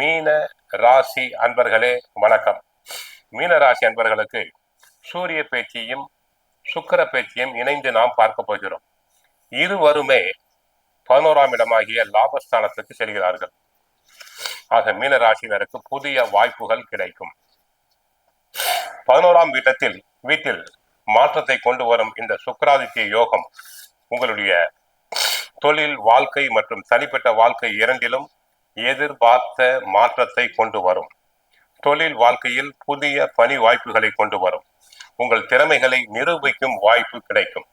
மீன ராசி அன்பர்களே வணக்கம். மீன ராசி அன்பர்களுக்கு சூரிய பேச்சியும் சுக்கிர பேச்சியும் இணைந்து நாம் பார்க்க போகிறோம். இருவருமே பதினோராம் இடமாகிய லாபஸ்தானத்துக்கு செல்கிறார்கள். ஆக மீன ராசினருக்கு புதிய வாய்ப்புகள் கிடைக்கும். பதினோராம் வீட்டத்தில் வீட்டில் மாற்றத்தை கொண்டு வரும் இந்த சுக்கராதித்ய யோகம் உங்களுடைய தொழில் வாழ்க்கை மற்றும் தனிப்பட்ட வாழ்க்கை இரண்டிலும் எதிர்பார்த்த மாற்றத்தை கொண்டு வரும். தொழில் வாழ்க்கையில் புதிய பணி வாய்ப்புகளை கொண்டு வரும். உங்கள் திறமைகளை நிரூபிக்கும் வாய்ப்பு கிடைக்கும்.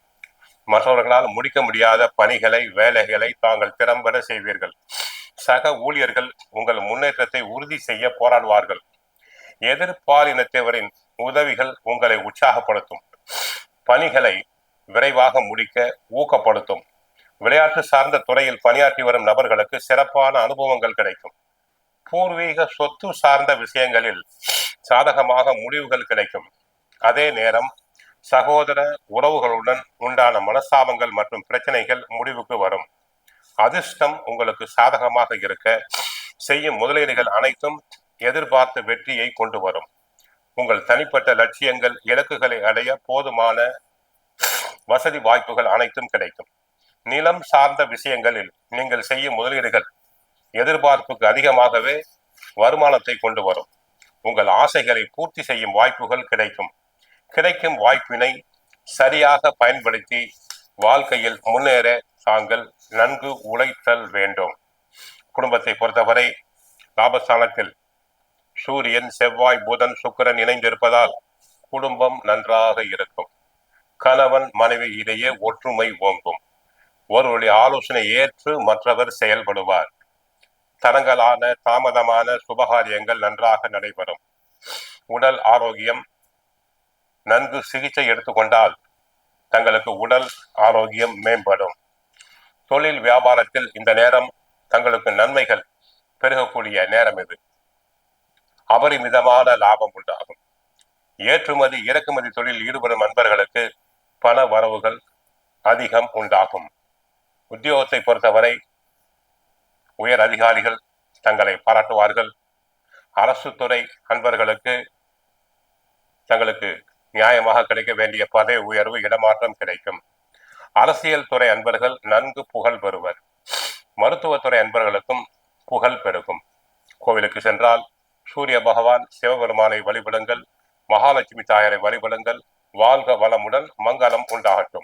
மற்றவர்களால் முடிக்க முடியாத பணிகளை வேலைகளை தாங்கள் திறம்பட செய்வீர்கள். சக ஊழியர்கள் உங்கள் முன்னேற்றத்தை உறுதி செய்ய போராடுவார்கள். எதிர்பாலினத்தவரின் உதவிகள் உங்களை உற்சாகப்படுத்தும். பணிகளை விரைவாக முடிக்க ஊக்கப்படுத்தும். விளையாட்டு சார்ந்த துறையில் பணியாற்றி வரும் நபர்களுக்கு சிறப்பான அனுபவங்கள் கிடைக்கும். பூர்வீக சொத்து சார்ந்த விஷயங்களில் சாதகமாக முடிவுகள் கிடைக்கும். அதே நேரம் சகோதர உறவுகளுடன் உண்டான மனஸ்தாபங்கள் மற்றும் பிரச்சனைகள் முடிவுக்கு வரும். அதிர்ஷ்டம் உங்களுக்கு சாதகமாக இருக்க செய்யும் முதலீடுகள் அனைத்தும் எதிர்பார்த்த வெற்றியை கொண்டு வரும். உங்கள் தனிப்பட்ட லட்சியங்கள் இலக்குகளை அடைய போதுமான வசதி வாய்ப்புகள் அனைத்தும் கிடைக்கும். நிலம் சார்ந்த விஷயங்களில் நீங்கள் செய்யும் முதலீடுகள் எதிர்பார்ப்புக்கு அதிகமாகவே வருமானத்தை கொண்டு வரும். உங்கள் ஆசைகளை பூர்த்தி செய்யும் வாய்ப்புகள் கிடைக்கும். கிடைக்கும் வாய்ப்பினை சரியாக பயன்படுத்தி வாழ்க்கையில் முன்னேற தாங்கள் நன்கு உழைத்தல் வேண்டும். குடும்பத்தை பொறுத்தவரை லாபஸ்தானத்தில் சூரியன் செவ்வாய் புதன் சுக்கிரன் இணைந்திருப்பதால் குடும்பம் நன்றாக இருக்கும். கணவன் மனைவி இடையே ஒற்றுமை ஓங்கும். ஒருவருடைய ஆலோசனை ஏற்று மற்றவர் செயல்படுவார். தரங்களான தாமதமான சுபகாரியங்கள் நன்றாக நடைபெறும். உடல் ஆரோக்கியம் நன்கு சிகிச்சை எடுத்துக்கொண்டால் தங்களுக்கு உடல் ஆரோக்கியம் மேம்படும். தொழில் வியாபாரத்தில் இந்த நேரம் தங்களுக்கு நன்மைகள் பெருகக்கூடிய நேரம் இது. அபரிமிதமான லாபம் உண்டாகும். ஏற்றுமதி இறக்குமதி தொழில் ஈடுபடும் நண்பர்களுக்கு பண வரவுகள் அதிகம் உண்டாகும். உத்தியோகத்தை பொறுத்தவரை உயர் அதிகாரிகள் தங்களை பாராட்டுவார்கள். அரசு துறை அன்பர்களுக்கு தங்களுக்கு நியாயமாக கிடைக்க வேண்டிய பதவி உயர்வு இடமாற்றம் கிடைக்கும். அரசியல் துறை அன்பர்கள் நன்கு புகழ் பெறுவர். மருத்துவத்துறை அன்பர்களுக்கும் புகழ் பெருகும். கோவிலுக்கு சென்றால் சூரிய பகவான் சிவபெருமானை வழிபடுங்கள் மகாலட்சுமி தாயாரை வழிபடுங்கள் வாழ்க வளமுடன் மங்களம் உண்டாகட்டும்.